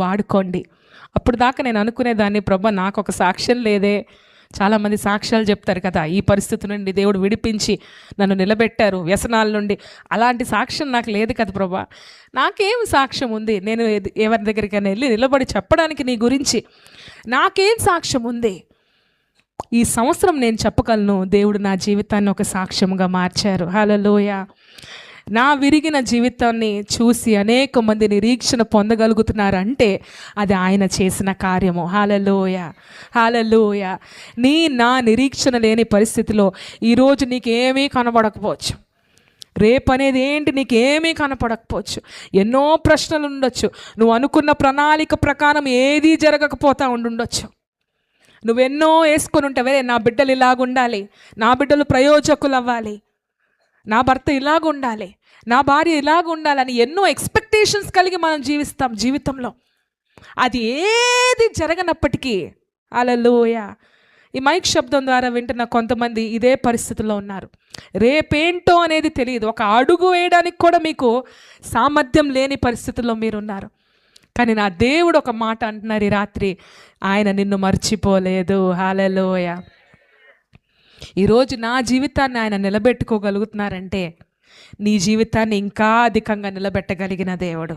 వాడుకోండి. అప్పుడు దాకా నేను అనుకునేదాన్ని ప్రభ నాకు ఒక సాక్ష్యం లేదే. చాలామంది సాక్ష్యాలు చెప్తారు కదా ఈ పరిస్థితి నుండి దేవుడు విడిపించి నన్ను నిలబెట్టారు వ్యసనాల నుండి. అలాంటి సాక్ష్యం నాకు లేదు కదా ప్రభా. నాకేం సాక్ష్యం ఉంది? నేను ఎవరి దగ్గరికైనా వెళ్ళి నిలబడి చెప్పడానికి నీ గురించి నాకేం సాక్ష్యం ఉంది? ఈ సంవత్సరం నేను చెప్పగలను దేవుడు నా జీవితాన్ని ఒక సాక్ష్యంగా మార్చారు. హలలోయ నా విరిగిన జీవితాన్ని చూసి అనేక మంది నిరీక్షణ పొందగలుగుతున్నారంటే అది ఆయన చేసిన కార్యము. హాలలోయ హాలలోయ నీ నా నిరీక్షణ లేని పరిస్థితిలో ఈరోజు నీకేమీ కనబడకపోవచ్చు. రేపు అనేది ఏంటి నీకేమీ కనపడకపోవచ్చు. ఎన్నో ప్రశ్నలు ఉండొచ్చు. నువ్వు అనుకున్న ప్రణాళిక ప్రకారం ఏదీ జరగకపోతా ఉండుండొచ్చు. నువ్వెన్నో వేసుకొని ఉంటావే నా బిడ్డలు ఇలాగుండాలి. నా బిడ్డలు ప్రయోజకులు అవ్వాలి నా భర్త ఇలాగ ఉండాలి నా భార్య ఇలాగ ఉండాలని ఎన్నో ఎక్స్పెక్టేషన్స్ కలిగి మనం జీవిస్తాం జీవితంలో. అది ఏది జరగనప్పటికీ అలలోయ ఈ మైక్ శబ్దం ద్వారా వింటున్న కొంతమంది ఇదే పరిస్థితిలో ఉన్నారు. రేపేంటో అనేది తెలియదు. ఒక అడుగు వేయడానికి కూడా మీకు సామర్థ్యం లేని పరిస్థితుల్లో మీరున్నారు. కానీ నా దేవుడు ఒక మాట అంటున్నారు ఈ రాత్రి. ఆయన నిన్ను మర్చిపోలేదు. హాలలోయ ఈరోజు నా జీవితాన్ని ఆయన నిలబెట్టుకోగలుగుతున్నారంటే నీ జీవితాన్ని ఇంకా అధికంగా నిలబెట్టగలిగిన దేవుడు.